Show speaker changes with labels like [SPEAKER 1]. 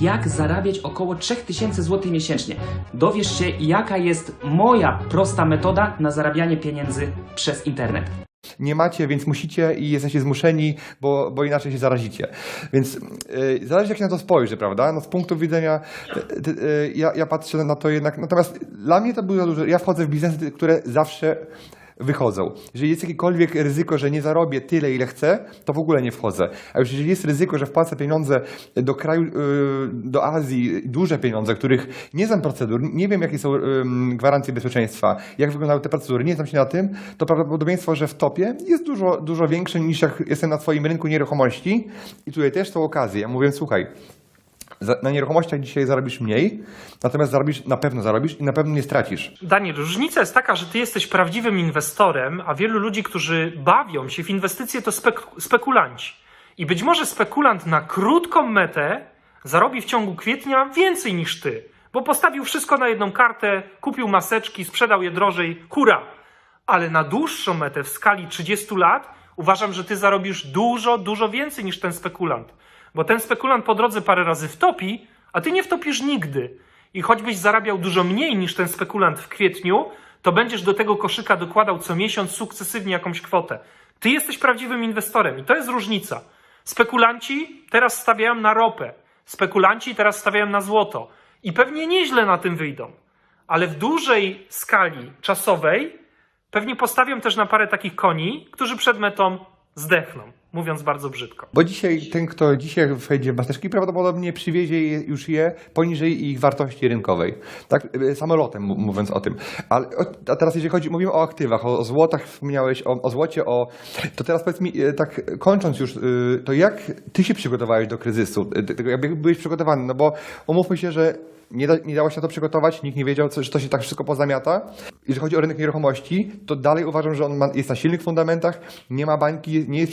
[SPEAKER 1] jak zarabiać około 3000 zł miesięcznie. Dowiesz się, jaka jest moja prosta metoda na zarabianie pieniędzy przez internet.
[SPEAKER 2] nie macie, więc musicie i jesteście zmuszeni, bo, bo inaczej się zarazicie. Więc yy, zależy jak się na to spojrzy, prawda? No z punktu widzenia, yy, yy, ja, ja patrzę na to jednak, natomiast dla mnie to było za duże, ja wchodzę w biznesy, które zawsze wychodzą. Jeżeli jest jakiekolwiek ryzyko, że nie zarobię tyle, ile chcę, to w ogóle nie wchodzę. A już jeżeli jest ryzyko, że wpłacę pieniądze do kraju, yy, do Azji, duże pieniądze, których nie znam procedur, nie wiem jakie są ym, gwarancje bezpieczeństwa, jak wyglądały te procedury, nie znam się na tym, to prawdopodobieństwo, że wtopię jest dużo, dużo większe niż jak jestem na swoim rynku nieruchomości i tutaj też są okazje. Ja mówię, słuchaj, na nieruchomościach dzisiaj zarobisz mniej, natomiast zarobisz, na pewno zarobisz i na pewno nie stracisz.
[SPEAKER 3] Daniel, różnica jest taka, że ty jesteś prawdziwym inwestorem, a wielu ludzi, którzy bawią się w inwestycje, to spek spekulanci. I być może spekulant na krótką metę zarobi w ciągu kwietnia więcej niż ty, bo postawił wszystko na jedną kartę, kupił maseczki, sprzedał je drożej, hura! Ale na dłuższą metę w skali 30 lat uważam, że ty zarobisz dużo, dużo więcej niż ten spekulant. Bo ten spekulant po drodze parę razy wtopi, a ty nie wtopisz nigdy. I choćbyś zarabiał dużo mniej niż ten spekulant w kwietniu, to będziesz do tego koszyka dokładał co miesiąc sukcesywnie jakąś kwotę. Ty jesteś prawdziwym inwestorem i to jest różnica. Spekulanci teraz stawiają na ropę, spekulanci teraz stawiają na złoto i pewnie nieźle na tym wyjdą. Ale w dużej skali czasowej pewnie postawią też na parę takich koni, którzy przed metą zdechną, mówiąc bardzo brzydko.
[SPEAKER 2] Bo dzisiaj ten, kto dzisiaj wejdzie w maseczki, prawdopodobnie przywiezie już je poniżej ich wartości rynkowej. Tak, y, samolotem mówiąc o tym. Ale, a teraz jeżeli chodzi, mówimy o aktywach, o, złotach, wspomniałeś, o, o złocie, o, to teraz powiedz mi, y, tak kończąc już, y, to jak ty się przygotowałeś do kryzysu? Tego, jakby byłeś przygotowany, no bo umówmy się, że nie, da, nie dało się na to przygotować, nikt nie wiedział, co, że to się tak wszystko pozamiata. Jeżeli chodzi o rynek nieruchomości, to dalej uważam, że on ma, jest na silnych fundamentach, nie ma bańki, nie jest